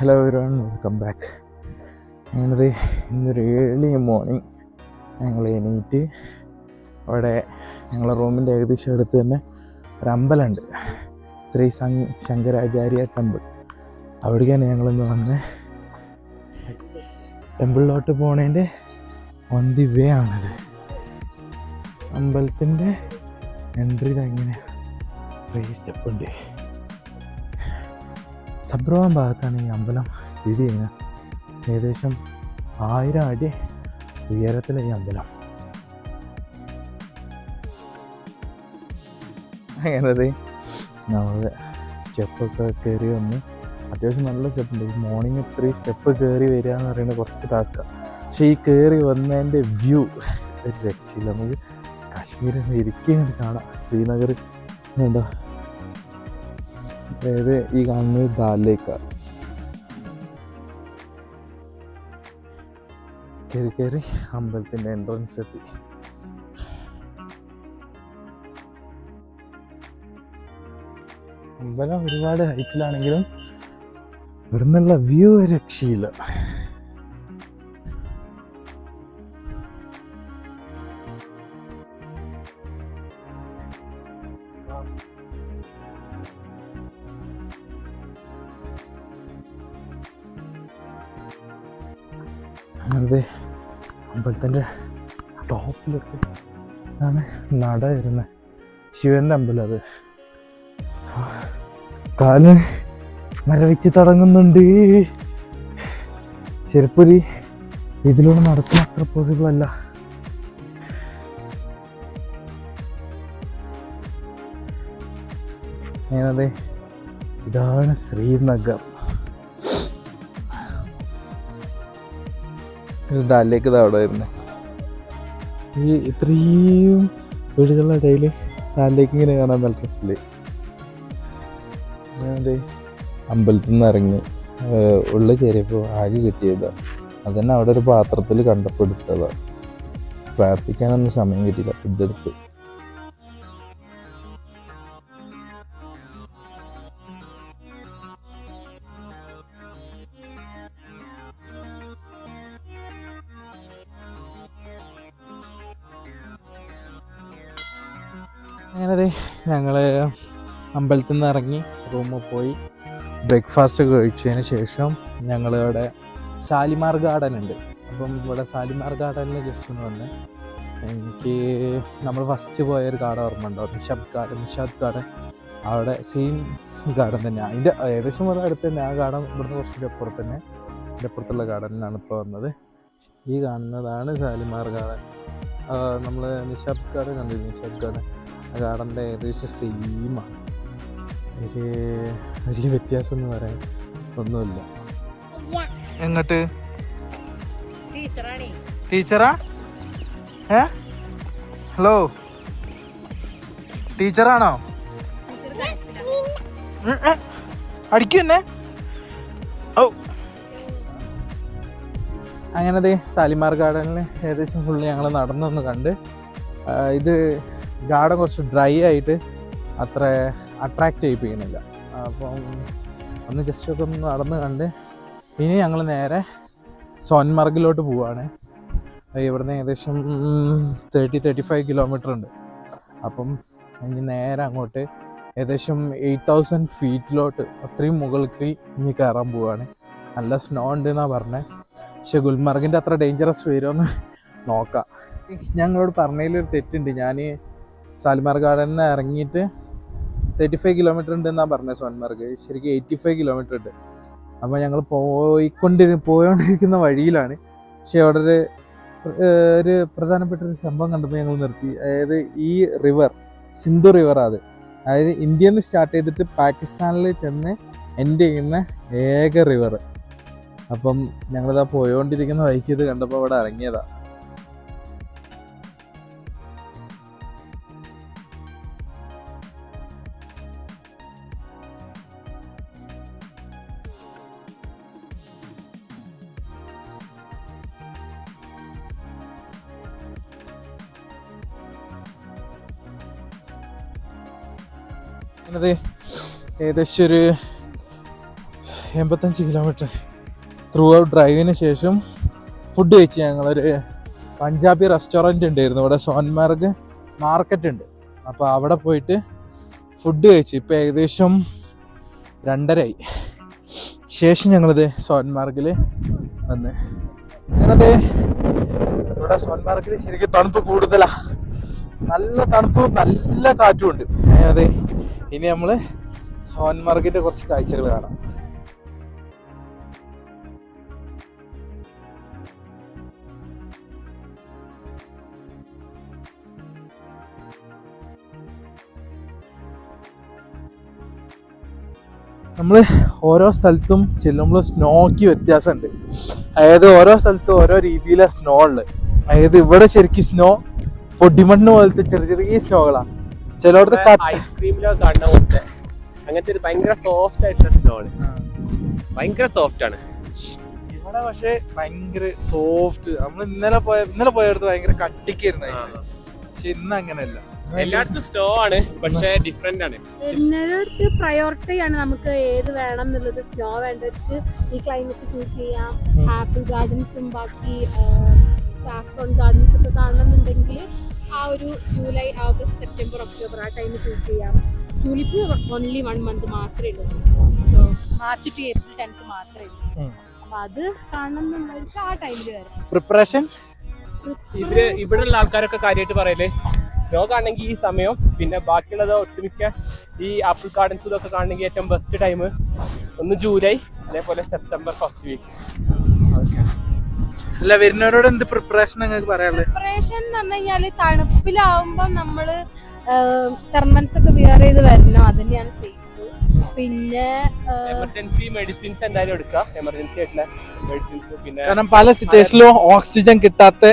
Hello everyone welcome back ഞങ്ങളത് ഇന്നൊരു early morning ഞങ്ങൾ എണീറ്റ് അവിടെ ഞങ്ങളെ റൂമിന്റെ ഏകദേശം അടുത്ത് തന്നെ ഒരു അമ്പലമുണ്ട് ശ്രീ സങ് ശങ്കരാചാര്യ ടെമ്പിൾ. അവിടേക്കാണ് ഞങ്ങളിന്ന് വന്ന്. ടെമ്പിളിലോട്ട് പോണേന്റെ ഓൺ ദി വേ ആണത്. അമ്പലത്തിന്റെ എൻട്രി ഇങ്ങനെ കുറേ സ്റ്റെപ്പ് ഉണ്ട്. സബ്രവാൻ ഭാഗത്താണ് ഈ അമ്പലം സ്ഥിതി ചെയ്യുന്നത്. ഏകദേശം ആയിരം അടി ഉയരത്തിലെ ഈ അമ്പലം. അങ്ങനത് നമ്മൾ സ്റ്റെപ്പൊക്കെ കയറി വന്ന് അത്യാവശ്യം നല്ല സ്റ്റെപ്പ് ഉണ്ട്. മോർണിംഗ് ഇത്രയും സ്റ്റെപ്പ് കയറി വരിക എന്ന് പറയുന്നത് കുറച്ച് ടാസ്ക്കാണ് പക്ഷേ ഈ കയറി വന്നതിന്റെ വ്യൂ ഒരു രക്ഷയില്ല. നമുക്ക് കാശ്മീരിൽ നിന്ന് ഇരിക്കുകയാണ് കാണാം. ശ്രീനഗർ ഉണ്ടോ? അതായത് ഈ കാണുന്നത് ദാലേക്ക കയറി കയറി അമ്പലത്തിന്റെ എൻട്രൻസ് എത്തി. അമ്പലം ഒരുപാട് ഹൈറ്റിലാണെങ്കിലും ഇവിടുന്നുള്ള വ്യൂ രക്ഷയില്ല അമ്പലത്തിന്റെ ടോപ്പിലൊക്കെ ആണ് നട വരുന്നത് ശിവന്റെ അമ്പലം അത്. കാൽ മരവിച്ച് തുടങ്ങുന്നുണ്ട്. ചെരുപ്പൊരി ഇതിലൂടെ നടക്കുന്ന അത്ര പോസിബിൾ അല്ല. ഞാനതെ ഇതാണ് ശ്രീനഗർ. ഇത് ദാലിലേക്ക് ഇതാ അവിടെ വരുന്നത് ഈ ഇത്രയും വീടുകളുടെ ഇടയിൽ ദാലിലേക്ക് ഇങ്ങനെ കാണാൻ നല്ല രസമില്ലേ അതെ അമ്പലത്തിൽ നിന്ന് ഇറങ്ങി ഉള്ളിൽ കയറിയപ്പോൾ ആകെ കിട്ടിയതാ. അതന്നെ അവിടെ ഒരു പാത്രത്തിൽ കണ്ടപ്പോൾ എടുത്തതാണ് പ്രാർത്ഥിക്കാനൊന്നും സമയം കിട്ടിയില്ല ഇതെടുത്ത് അങ്ങനതെ ഞങ്ങൾ അമ്പലത്തിൽ നിന്ന് ഇറങ്ങി റൂമിൽ പോയി. ബ്രേക്ക്ഫാസ്റ്റ് കഴിച്ചതിന് ശേഷം ഞങ്ങളിവിടെ സാലിമാർ ഗാർഡൻ ഉണ്ട്. അപ്പം ഇവിടെ സാലിമാർ ഗാർഡനിൽ ജസ്റ്റ് ഒന്ന് വന്ന് എനിക്ക് നമ്മൾ ഫസ്റ്റ് പോയ ഒരു ഗാർഡൻ ഓർമ്മ ഉണ്ടോ. നിഷാദ് ഗാർഡൻ നിഷാദ് ഗാർഡൻ അവിടെ സെയിം ഗാർഡൻ തന്നെ. അതിന്റെ ഏകദേശം വളരെ അടുത്ത് തന്നെ. ആ ഗാർഡൻ ഇവിടുന്ന് കുറച്ചിന്റെ അപ്പുറത്ത് തന്നെ. എന്റെ അപ്പുറത്തുള്ള ഗാർഡനിലാണ് ഇപ്പോൾ വന്നത്. ഈ കാണുന്നതാണ് സാലിമാർ ഗാർഡൻ നമ്മൾ നിഷാദ് ഗാർഡൻ കണ്ടിരുന്നു നിഷാദ് ഗാർഡൻ ആ ഗാർഡന്റെ ഏകദേശം സെയിമാണ് ഒരു വലിയ വ്യത്യാസം എന്ന് പറയാൻ ഒന്നുമില്ല. എന്നിട്ട് ടീച്ചറാണേ. ടീച്ചറാ? ഏ? ഹലോ? ടീച്ചറാണോ. അടിക്കുന്നേ ഓ അങ്ങനെ ദേ സാലിമാർ ഗാർഡനിൽ ഏകദേശം ഫുള്ള് ഞങ്ങൾ നടന്നൊന്ന് കണ്ട്. ഇത് ഗാർഡൻ കുറച്ച് ഡ്രൈ ആയിട്ട് അത്ര അട്രാക്റ്റ് ചെയ്യിപ്പിക്കുന്നില്ല. അപ്പം ഒന്ന് ജസ്റ്റ് ഒക്കെ ഒന്ന് നടന്ന് കണ്ട് ഇനി ഞങ്ങൾ നേരെ സോൻമർഗിലോട്ട് അത് ഇവിടുന്ന് ഏകദേശം തേർട്ടി തേർട്ടി ഫൈവ് കിലോമീറ്റർ ഉണ്ട്. അപ്പം ഇനി നേരെ അങ്ങോട്ട് ഏകദേശം എയ്റ്റ് തൗസൻഡ് ഫീറ്റിലോട്ട് അത്രയും മുകളിൽ ഇനി കയറാൻ പോവാണ്. നല്ല സ്നോ ഉണ്ട് എന്നാണ് പറഞ്ഞത് പക്ഷെ ഗുൽമർഗിന്റെ അത്ര ഡേഞ്ചറസ് വരുമെന്ന് നോക്കാം. ഞങ്ങളോട് പറഞ്ഞതിലൊരു തെറ്റുണ്ട്. ഞാൻ സാലിമാർ ഗാർഡനിൽ നിന്ന് ഇറങ്ങിയിട്ട് തേർട്ടി ഫൈവ് കിലോമീറ്റർ ഉണ്ട് എന്നാണ് പറഞ്ഞത് സോൻമാർഗ് ശരിക്കും എയ്റ്റി ഫൈവ് കിലോമീറ്റർ ഉണ്ട്. അപ്പോൾ ഞങ്ങൾ പോയിക്കൊണ്ടിരി പോയോണ്ടിരിക്കുന്ന വഴിയിലാണ്. പക്ഷേ അവിടെ ഒരു ഒരു പ്രധാനപ്പെട്ട ഒരു സംഭവം കണ്ടപ്പോൾ ഞങ്ങൾ നിർത്തി. അതായത് ഈ റിവർ സിന്ധു റിവർ അത്. അതായത് ഇന്ത്യയിൽ നിന്ന് സ്റ്റാർട്ട് ചെയ്തിട്ട് പാകിസ്ഥാനിൽ ചെന്ന് എൻഡ് ചെയ്യുന്ന ഏക റിവർ അപ്പം ഞങ്ങളിതാ പോയോണ്ടിരിക്കുന്ന വഴിക്ക് ഇത് കണ്ടപ്പോൾ അവിടെ ഇറങ്ങിയതാ. ഞാനത് ഏകദേശം ഒരു എൺപത്തഞ്ച് കിലോമീറ്റർ ത്രൂ ഔട്ട് ഡ്രൈവിന് ശേഷം ഫുഡ് കഴിച്ച് ഞങ്ങളൊരു പഞ്ചാബി റെസ്റ്റോറന്റ് ഉണ്ടായിരുന്നു. ഇവിടെ സോൻമാർഗ് മാർക്കറ്റ് ഉണ്ട്. അപ്പോൾ അവിടെ പോയിട്ട് ഫുഡ് കഴിച്ച് ഇപ്പോൾ ഏകദേശം രണ്ടരയായി. ശേഷം ഞങ്ങളിത് സോൻമാർഗിൽ വന്ന്. അങ്ങനത് ഇവിടെ സോൻമാർഗിൽ ശരിക്കും തണുപ്പ് കൂടുതലാണ് നല്ല തണുപ്പ് നല്ല കാറ്റും ഉണ്ട്. അതെ ഇനി നമ്മൾ സോൻമാർഗിന്റെ കുറച്ച് കാഴ്ചകൾ കാണാം. നമ്മൾ ഓരോ സ്ഥലത്തും ചെല്ലുമ്പോൾ സ്നോക്ക് വ്യത്യാസമുണ്ട്. അതായത് ഓരോ സ്ഥലത്തും ഓരോ രീതിയിലെ സ്നോ ഉള്ളത്. അതായത് ഇവിടെ ശരിക്കും സ്നോ പൊടിമണ്ണ് പോലത്തെ ചെറിയ ചെറിയ സ്നോകളാണ് ചിലയിടത്ത് ഐസ്ക്രീമിലോ കണ്ണ പോലത്തെ അങ്ങനത്തെ ഒരു ഭയങ്കര സോഫ്റ്റ് ആയിട്ടുള്ള സ്നോ ആണ്. ഭയങ്കര സോഫ്റ്റ് ആണ്. ഇവിടെ പക്ഷേ ഭയങ്കര സോഫ്റ്റ് നമ്മൾ ഇന്നലെ പോയ ഇന്നലെ പോയടുത്ത് ഭയങ്കര കട്ടിക്കായിരുന്നു ഐസ് പക്ഷെ ഇന്ന് അങ്ങനെയല്ല. എല്ലായിടത്തും സ്നോ ആണ് പക്ഷേ ഡിഫറെന്റ് ആണ്. വരുന്നവരടുത്ത് പ്രയോറിറ്റി ആണ് നമുക്ക് ഏത് വേണം എന്നുള്ളത്. സ്നോ വേണ്ടവർക്ക് ഈ ക്ലൈമറ്റ് ചൂസ് ചെയ്യാം. ആപ്പിൾ ഗാർഡൻസും ബാക്കി സാഫ്രോൺ ഗാർഡൻസ് ഒക്കെ കാണണമെന്നുണ്ടെങ്കിൽ ആ ഒരു ജൂലൈ ആഗസ്റ്റ് സെപ്റ്റംബർ ഒക്ടോബർ ആ ടൈം ചൂസ് ചെയ്യാം. ട്യൂലിപ്പ് ഓൺലി വൺ മന്ത് മാത്രമേ ഉള്ളൂ. മാർച്ച് ടു ഏപ്രിൽ ടെൻത്ത് മാത്രമേ ഉള്ളൂ. അപ്പൊ അത് കാണണം എന്നുള്ളവർക്ക് ആ ടൈമിൽ വരാം. പ്രിപ്പറേഷൻ ഇവർ ഇവിടെ ഉള്ള ആൾക്കാരൊക്കെ കാര്യമായിട്ട് പറയല്ലേ? ലോകാണെങ്കിൽ ഈ സമയം പിന്നെ ബാക്കിയുള്ളത് ഒട്ടുമിക്ക ഈ ആപ്പിൾ ഗാർഡൻസ് ഇതൊക്കെ കാണണമെങ്കിൽ ഏറ്റവും ബെസ്റ്റ് ടൈം ഒന്ന് ജൂലൈ അതേപോലെ സെപ്റ്റംബർ ഫസ്റ്റ് വീക്ക് അല്ല വരുന്നവരോട് എന്ത് പ്രിപ്പറേഷൻ നിങ്ങൾക്ക് പറയാനുള്ളത്? പ്രിപ്പറേഷൻ എന്ന് പറഞ്ഞു കഴിഞ്ഞാൽ തണുപ്പിലാവുമ്പോ നമ്മൾ തെർമൻസ് ഒക്കെ വിയർ ചെയ്ത് വരണം അത് തന്നെയാണ് സേഫ് പിന്നെ എമർജൻസി മെഡിസിൻസ് എന്തായാലും എടുക്കാം. എമർജൻസി ആയിട്ടുള്ള മെഡിസിൻസ് പിന്നെ കാരണം പല സിറ്റുവേഷനിലും ഓക്സിജൻ കിട്ടാത്ത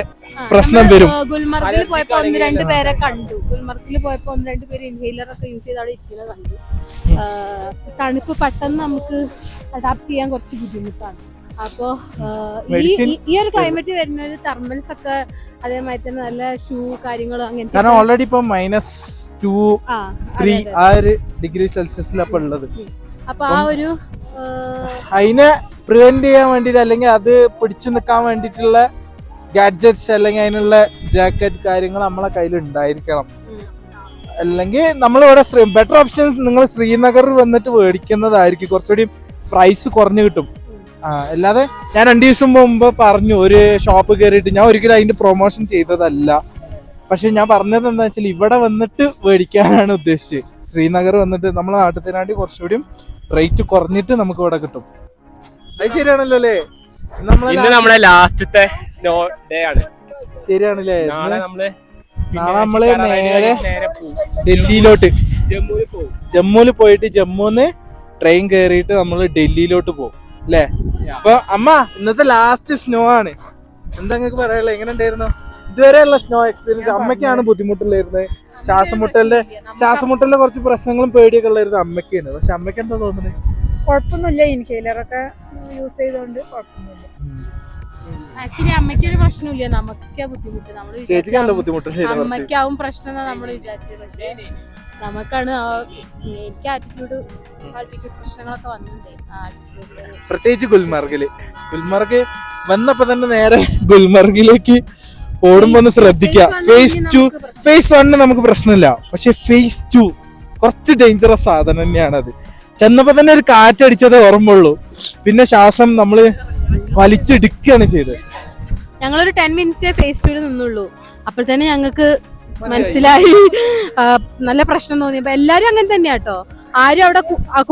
പ്രശ്നം വരും. ഗുൽമർഗിൽ പോയപ്പോ ഒന്ന് രണ്ട് പേരെ കണ്ടു. ഗുൽമർഗിൽ പോയപ്പോ ഒന്ന് രണ്ട് പേര് ഇൻഹേലർ ഒക്കെ യൂസ് ചെയ്ത് അവിടെ ഇരിക്കുന്നത് കണ്ടു. തണുപ്പ് പെട്ടെന്ന് നമുക്ക് അഡാപ്റ്റ് ചെയ്യാൻ കുറച്ച് ബുദ്ധിമുട്ടാണ്. അപ്പോ ഈ- ഒരു ക്ലൈമറ്റ് വരുന്ന ഒരു തെർമൽസ് ഒക്കെ അതേമാതിരി തന്നെ നല്ല ഷൂ കാര്യങ്ങളും അങ്ങനത്തെ കാരണം ഓൾറെഡി ഇപ്പൊ മൈനസ് ടു ത്രീ. ആ ഒരു ഡിഗ്രി സെൽഷ്യസിലപ്പോ ഉള്ളത്. അപ്പൊ ആ ഒരു അതിനെ പ്രിവെന്റ് ചെയ്യാൻ വേണ്ടിട്ട് അല്ലെങ്കിൽ അത് പിടിച്ചു നിൽക്കാൻ വേണ്ടിയിട്ടുള്ള ഗാഡ്ജറ്റ്സ് അല്ലെങ്കിൽ അതിനുള്ള ജാക്കറ്റ് കാര്യങ്ങൾ നമ്മളെ കയ്യിൽ ഉണ്ടായിരിക്കണം. അല്ലെങ്കിൽ നമ്മൾ ഇവിടെ ബെറ്റർ ഓപ്ഷൻസ് നിങ്ങൾ ശ്രീനഗറിൽ വന്നിട്ട് മേടിക്കുന്നതായിരിക്കും. കുറച്ചുകൂടി പ്രൈസ് കുറഞ്ഞു കിട്ടും. അല്ലാതെ ഞാൻ രണ്ടു ദിവസം മുമ്പ് പറഞ്ഞു ഒരു ഷോപ്പ് കയറിയിട്ട് ഞാൻ ഒരിക്കലും അതിന്റെ പ്രൊമോഷൻ ചെയ്തതല്ല. പക്ഷെ ഞാൻ പറഞ്ഞത് എന്താ വെച്ചാൽ ഇവിടെ വന്നിട്ട് മേടിക്കാനാണ് ഉദ്ദേശിച്ചത്. ശ്രീനഗർ വന്നിട്ട് നമ്മളെ നാട്ടിനാണ്ടി കുറച്ചുകൂടി റേറ്റ് കുറഞ്ഞിട്ട് നമുക്ക് ഇവിടെ കിട്ടും. അത് ശരിയാണല്ലോ അല്ലേ? നമ്മളെ ഇന്ന് നമ്മളെ ലാസ്റ്റത്തെ സ്നോ ഡേ ആണ്. ശരിയാണല്ലേ? നാളെ നമ്മൾ നാളെ നമ്മൾ നേരെ ഡൽഹിയിലോട്ട്. ജമ്മുവിൽ പോയിട്ട് ജമ്മുന്ന് ട്രെയിൻ കയറിയിട്ട് നമ്മൾ ഡൽഹിയിലോട്ട് പോകും അല്ലേ. അപ്പൊ അമ്മ ഇന്നത്തെ ലാസ്റ്റ് സ്നോ ആണ്. എന്താ നിങ്ങൾക്ക് പറയാനുള്ളത്? എങ്ങനെ ഉണ്ടായിരുന്നു ഇതുവരെയുള്ള സ്നോ എക്സ്പീരിയൻസ് അമ്മയ്ക്കാണ് ബുദ്ധിമുട്ടുണ്ടായിരുന്നത്. ശ്വാസമുട്ടലിന്റെ ശ്വാസമുട്ടലിന്റെ കുറച്ച് പ്രശ്നങ്ങളും പേടിയൊക്കെ ഉള്ളായിരുന്നു അമ്മയ്ക്കാണ്. പക്ഷെ അമ്മയ്ക്ക് എന്താ തോന്നുന്നത്? കുഴപ്പമൊന്നുമില്ല. ഇൻഹേലറൊക്കെ യൂസ് ചെയ്തോണ്ട് കുഴപ്പമൊന്നുമില്ല. ആക്ച്വലി അമ്മയ്ക്ക് ഒരു പ്രശ്നമില്ല നമുക്കാ ബുദ്ധിമുട്ട്. നമ്മൾ അമ്മയ്ക്കാവും പ്രശ്നം എന്നാ നമ്മൾ വിചാരിച്ചത്. പക്ഷേ നമുക്കാണ് ആ എനിക്ക് ആറ്റിറ്റ്യൂഡ് ആറ്റിറ്റ്യൂഡ് പ്രശ്നങ്ങളൊക്കെ വന്നിട്ടുണ്ട്. ആറ്റിറ്റ്യൂഡ് പ്രത്യേകിച്ച് ഗുൽമർഗിൽ ഗുൽമർഗ് വന്നപ്പോ തന്നെ നേരെ ഗുൽമർഗിലേക്ക് ഓടുമ്പോ ഒന്ന് ശ്രദ്ധിക്കുക ഫേസ് ടു ഫേസ് വണ്ണിന് നമുക്ക് പ്രശ്നമില്ല. പക്ഷെ ഫേസ് ടു കുറച്ച് ഡേഞ്ചറസ് സാധനം തന്നെയാണ് അത്. ചെന്നപ്പോ തന്നെ ഒരു കാറ്റടിച്ചതേ ഓർമ്മയുള്ളൂ. പിന്നെ ശ്വാസം നമ്മൾ വലിച്ചെടുക്കുകയാണ് ചെയ്തത്. ഞങ്ങളൊരു ടെൻ മിനിറ്റ്സേ ഫേസ് ടു നിന്നുള്ളൂ. അപ്പോൾ തന്നെ ഞങ്ങൾക്ക് മനസ്സിലായി. നല്ല പ്രശ്നം തോന്നി. അപ്പൊ എല്ലാരും അങ്ങനെ തന്നെയാ കേട്ടോ ആരും അവിടെ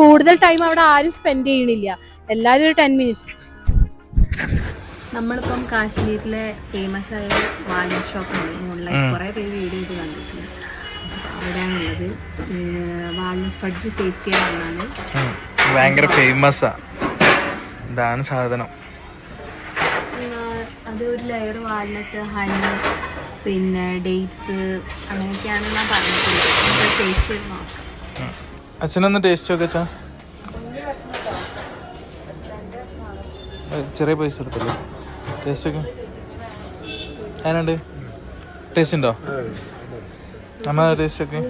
കൂടുതൽ ടൈം അവിടെ ആരും സ്പെൻഡ് ചെയ്യണില്ല. എല്ലാരും ഒരു ടെൻ മിനിറ്റ്സ് നമ്മളിപ്പം കാശ്മീരിലെ ഫേമസ് ആയ വാലൻ ഷോപ്പ് ഉണ്ട്. കുറെ പേര് വീഡിയോ ചെയ്ത് കണ്ടിട്ടുണ്ട്. അവിടെയാണുള്ളത്. വാൾനട്ട് ഫഡ്ജ് ടേസ്റ്റ് ചെയ്യാനാണ് ഭയങ്കര ഫേമസ് ആണ് സാധനം. അത് ഒരു ലെയർ വാൾനട്ട് ഹണി പിന്നെ ഡേറ്റ്സ് അങ്ങനെയൊക്കെയാണ് ഞാൻ പറഞ്ഞിട്ടുള്ളത്. ടേസ്റ്റ് ചെയ്ത് നോക്കാം. അച്ഛനൊന്ന് ടേസ്റ്റ് ഒക്കെ അച്ഛാ. ചെറിയ പൈസ എടുത്തല്ലേ ടേസ്റ്റ് ഒക്കെ. അതിനുണ്ട്. ടേസ്റ്റ് ഉണ്ടോ? അമ്മ ടേസ്റ്റ് ഒക്കെ.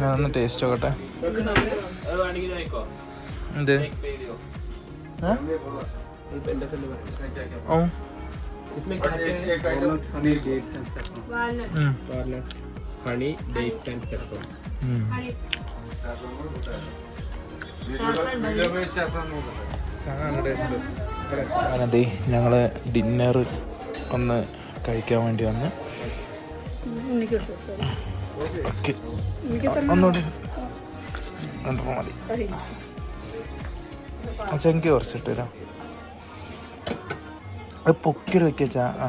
ഞാനൊന്ന് ടേസ്റ്റ് നോക്കട്ടെ. സെഫ്രോൺ ഉം. അതെ ഞങ്ങൾ ഡിന്നർ ഒന്ന് കഴിക്കാൻ വേണ്ടി വന്ന്. ഒന്നുകൂടി. രണ്ടെണ്ണം മതി. ചെങ്കി കുറച്ചിട്ട് തരാം. വെക്കാ ആ.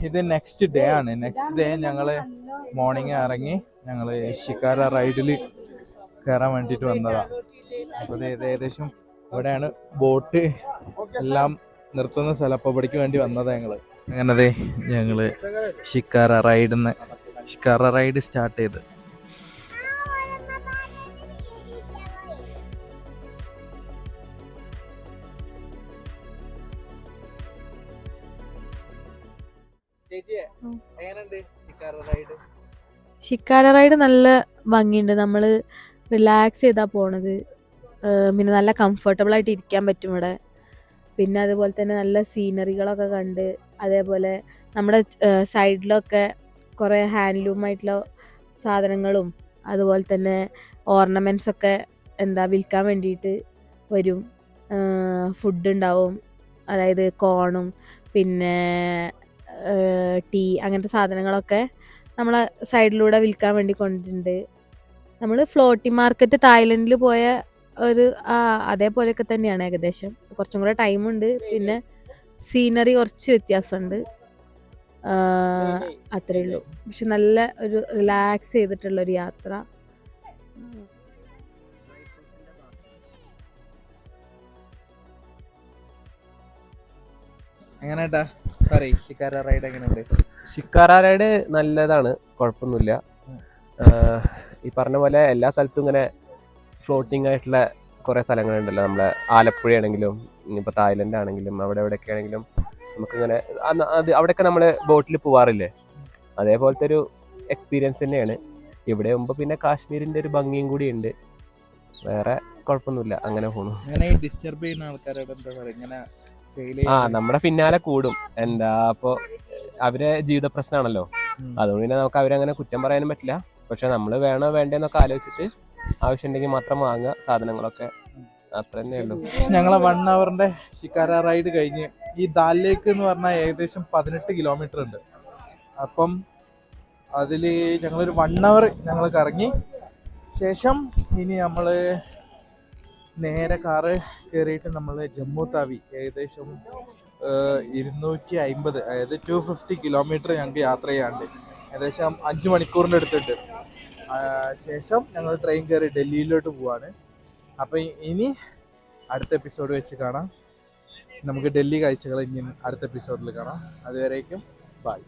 ഇത് നെക്സ്റ്റ് ഡേ ആണ്. നെക്സ്റ്റ് ഡേ ഞങ്ങൾ മോർണിംഗ് ഇറങ്ങി ഞങ്ങൾ ഷിക്കാര റൈഡിൽ കയറാൻ വേണ്ടിയിട്ട് വന്നതാ. അപ്പൊ ഇത് ഇത് ഏകദേശം ഇവിടെയാണ് ബോട്ട് എല്ലാം നിർത്തുന്ന സ്ഥലം. ഇവിടേക്ക് വേണ്ടി വന്നതാ ഞങ്ങൾ. അങ്ങനതെ ഞങ്ങൾ ഷിക്കാര റൈഡിന്ന് ഷിക്കാര റൈഡ് സ്റ്റാർട്ട് ചെയ്ത്. ഷിക്കാര റൈഡ് നല്ല ഭംഗിയുണ്ട്. നമ്മൾ റിലാക്സ് ചെയ്താ പോണത്. പിന്നെ നല്ല കംഫർട്ടബിൾ ആയിട്ട് ഇരിക്കാൻ പറ്റും ഇവിടെ. പിന്നെ അതുപോലെ തന്നെ നല്ല സീനറികളൊക്കെ കണ്ട് അതേപോലെ നമ്മുടെ സൈഡിലൊക്കെ കുറേ ഹാൻഡ്ലൂം ആയിട്ടുള്ള സാധനങ്ങളും അതുപോലെ തന്നെ ഓർണമെന്റ്സ് ഒക്കെ എന്താ വിൽക്കാൻ വേണ്ടിയിട്ട് വരും. ഫുഡ് ഉണ്ടാവും. അതായത് കോണും പിന്നെ ടീ അങ്ങനത്തെ സാധനങ്ങളൊക്കെ നമ്മളെ സൈഡിലൂടെ വിൽക്കാൻ വേണ്ടി കൊണ്ടിട്ടുണ്ട്. നമ്മൾ ഫ്ലോട്ടി മാർക്കറ്റ് തായ്ലൻഡിൽ പോയ ഒരു ആ അതേപോലെയൊക്കെ തന്നെയാണ് ഏകദേശം. കുറച്ചും കൂടെ ടൈമുണ്ട് പിന്നെ സീനറി കുറച്ച് വ്യത്യാസമുണ്ട്. അത്രേ ഉള്ളൂ. പക്ഷെ നല്ല ഒരു റിലാക്സ് ചെയ്തിട്ടുള്ള ഒരു യാത്ര. എങ്ങനെയാ പറയ് ഷിക്കാര റൈഡ് എങ്ങനെയുണ്ട്? റൈഡ് നല്ലതാണ് കുഴപ്പമൊന്നുമില്ല. ഈ പറഞ്ഞ പോലെ എല്ലാ സ്ഥലത്തും ഇങ്ങനെ ഫ്ലോട്ടിംഗ് ആയിട്ടുള്ള കുറേ സ്ഥലങ്ങളുണ്ടല്ലോ. നമ്മളെ ആലപ്പുഴ ആണെങ്കിലും ഇനിയിപ്പോൾ തായ്ലൻഡ് ആണെങ്കിലും അവിടെ എവിടെയൊക്കെ ആണെങ്കിലും നമുക്കിങ്ങനെ അത് അവിടെയൊക്കെ നമ്മൾ ബോട്ടിൽ പോവാറില്ലേ? അതേപോലത്തെ ഒരു എക്സ്പീരിയൻസ് തന്നെയാണ്. ഇവിടെ മുമ്പ് പിന്നെ കാശ്മീരിന്റെ ഒരു ഭംഗിയും കൂടി ഉണ്ട്. വേറെ കുഴപ്പമൊന്നുമില്ല അങ്ങനെ പോണു. അങ്ങനെ ഡിസ്റ്റർബ് ചെയ്യുന്ന ആൾക്കാരോട് എന്താ പറയുക ഇങ്ങനെ ആ നമ്മുടെ പിന്നാലെ കൂടും. എന്താ അപ്പൊ അവരെ ജീവിത പ്രശ്നമാണല്ലോ അതുകൊണ്ട് തന്നെ നമുക്ക് അവരങ്ങനെ കുറ്റം പറയാനും പറ്റില്ല. പക്ഷെ നമ്മൾ വേണോ വേണ്ടെന്നൊക്കെ ആലോചിച്ചിട്ട് ആവശ്യമുണ്ടെങ്കിൽ മാത്രം വാങ്ങുക സാധനങ്ങളൊക്കെ. അത്ര തന്നെയുള്ളൂ ഞങ്ങളെ വൺ അവറിന്റെ ഷിക്കാര റൈഡ് കഴിഞ്ഞ് ഈ ദാലിലേക്ക് എന്ന് പറഞ്ഞാൽ ഏകദേശം പതിനെട്ട് കിലോമീറ്റർ ഉണ്ട്. അപ്പം അതിൽ ഞങ്ങളൊരു വൺ അവർ ഞങ്ങൾ കറങ്ങി. ശേഷം ഇനി നമ്മൾ നേരെ കാറ് കയറിയിട്ട് നമ്മൾ ജമ്മു താവി ഏകദേശം ഇരുന്നൂറ്റി അമ്പത് അതായത് ടു ഫിഫ്റ്റി കിലോമീറ്റർ ഞങ്ങൾക്ക് യാത്ര ചെയ്യാണ്ട് ഏകദേശം അഞ്ച് മണിക്കൂറിന്റെ അടുത്തുണ്ട്. ശേഷം ഞങ്ങൾ ട്രെയിൻ കയറി ഡൽഹിയിലോട്ട് പോവാണ്. അപ്പം ഇനി അടുത്ത എപ്പിസോഡ് വെച്ച് കാണാം. നമുക്ക് ഡൽഹി കാഴ്ചകൾ ഇനി അടുത്ത എപ്പിസോഡിൽ കാണാം. അതുവരേക്കും ബൈ